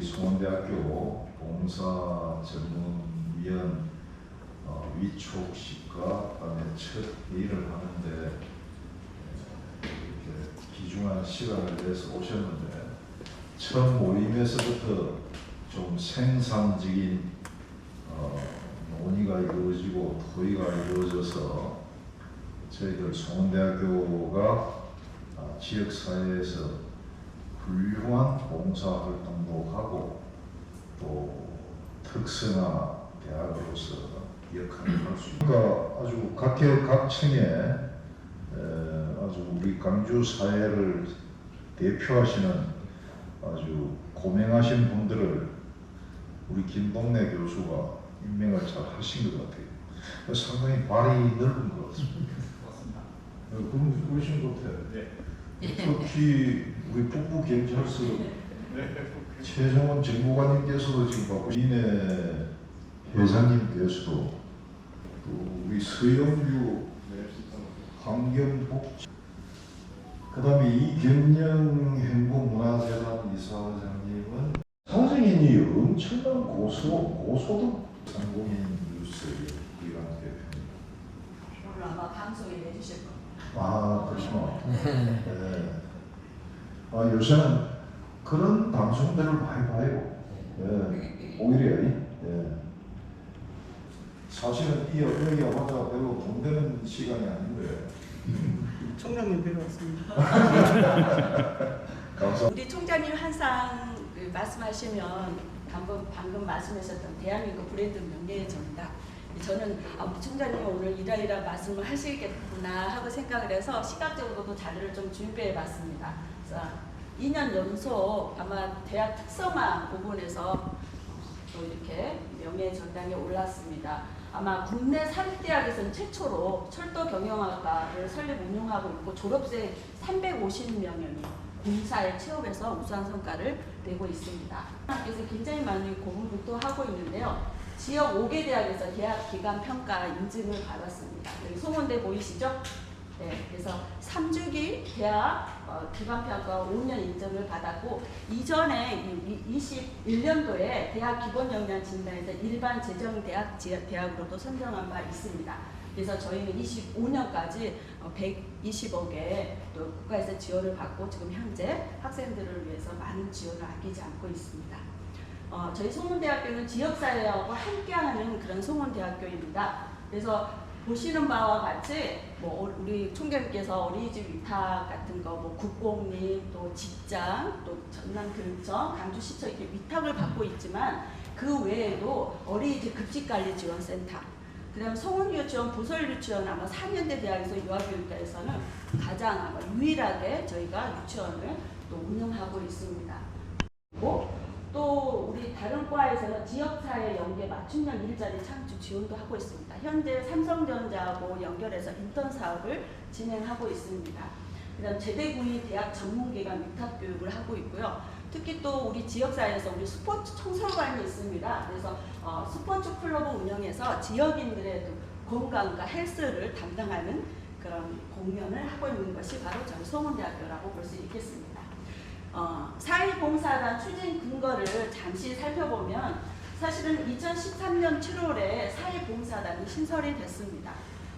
송원대학교 봉사 전문위원 어, 위촉식과 그다음에 첫 회의를 하는데 이렇게 귀중한 시간을 내서 오셨는데 처음 모임에서부터 좀 생산적인 어, 논의가 이루어지고 토의가 이루어져서 저희들 송원대학교가 아, 지역사회에서 훌륭한 봉사활동 도 하고 또 특성화 대학으로서 역할을 할 수 있는 그러니까 아주 각계 각층에 에, 아주 우리 강주 사회를 대표하시는 아주 고명하신 분들을 우리 김동래 교수가 임명을 잘 하신 것 같아요. 상당히 발이 넓은 것 같습니다. 어, 그럼 그러신 것 같아요. 특히 우리 북부 경찰서 최정원 정보관님께서도 지금 바꾸 이내 회장님께서도 또 우리 서영규 환경복지 그다음에 이경영 행복문화재단 이사장님은 사장님이 엄청난 고소 고소득 상공인 뉴스 이란 대표님. 오늘 아마 방송에 내주실 겁니다. 아 그렇구나. 네. 아 요새는 그런 방송들을 많이 봐요. 예, 오히려 예. 사실은 이 와서 별로 돈 되는 시간이 아닌데 총장님 뵈러 왔습니다. 감사. 우리 총장님 항상 그 말씀하시면 방금 방금 말씀하셨던 대한민국 브랜드 명예의 전당. 저는 아, 총장님 오늘 이라이라 말씀을 하시겠구나 하고 생각을 해서 시각적으로도 자료를 좀 준비해 봤습니다. 그래서 2년 연속 아마 대학 특성화 부분에서 또 이렇게 명예 전당에 올랐습니다. 아마 국내 사립대학에서는 최초로 철도 경영학과를 설립 운영하고 있고 졸업생 350명이 공사에 취업해서 우수한 성과를 내고 있습니다. 학교에서 굉장히 많은 고문도 하고 있는데요. 지역 5개 대학에서 대학 기간 평가 인증을 받았습니다. 여기 송원대 보이시죠? 네, 그래서 3주기 대학 어, 기반평가 5년 인정을 받았고 이전에 21년도에 대학 기본 역량 진단에서 일반 재정 대학 지역 대학으로도 선정한 바 있습니다. 그래서 저희는 25년까지 120억의 또 국가에서 지원을 받고 지금 현재 학생들을 위해서 많은 지원을 아끼지 않고 있습니다. 어, 저희 송원대학교는 지역사회하고 함께하는 그런 송원대학교입니다. 그래서 보시는 바와 같이 뭐 어- 우리 총장님께서 어린이집 위탁 같은 거, 뭐 국공립, 또 직장, 또 전남교육청, 강주시청 이렇게 위탁을 받고 있지만 그 외에도 어린이집 급식관리지원센터, 그다음 성원유치원, 부설유치원 아마 4년대 대학에서 유아교육과에서는 가장 아마 유일하게 저희가 유치원을 또 운영하고 있습니다. 그리고 또 우리 다른 과에서는 지역사회 연계 맞춤형 일자리 창출 지원도 하고 있습니다. 현재 삼성전자하고 연결해서 인턴 사업을 진행하고 있습니다. 그다음 제대구이 대학 전문기관 위탁 교육을 하고 있고요. 특히 또 우리 지역사회에서 우리 스포츠 청소관이 있습니다. 그래서 어, 스포츠 클럽을 운영해서 지역인들의 또 건강과 헬스를 담당하는 그런 공연을 하고 있는 것이 바로 저희 소문대학교라고 볼 수 있겠습니다. 어, 사회봉사단 추진 근거를 잠시 살펴보면 사실은 2013년 7월에 사회봉사단이 신설이 됐습니다.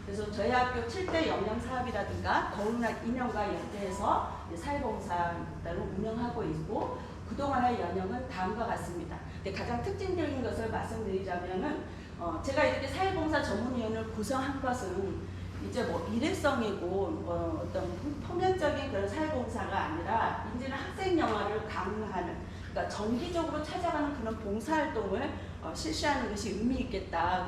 그래서 저희 학교 7대 영양 사업이라든가 거울학 2년과 연계해서 사회봉사단을 운영하고 있고 그동안의 연영은 다음과 같습니다. 근데 가장 특징적인 것을 말씀드리자면은 어, 제가 이렇게 사회봉사 전문위원을 구성한 것은 이제 뭐 일회성이고 어, 어떤 표면적인 그런 사회봉사가 아니라 이제는 학생 영화를 강화하는 그러니까 정기적으로 찾아가는 그런 봉사활동을 어, 실시하는 것이 의미 있겠다.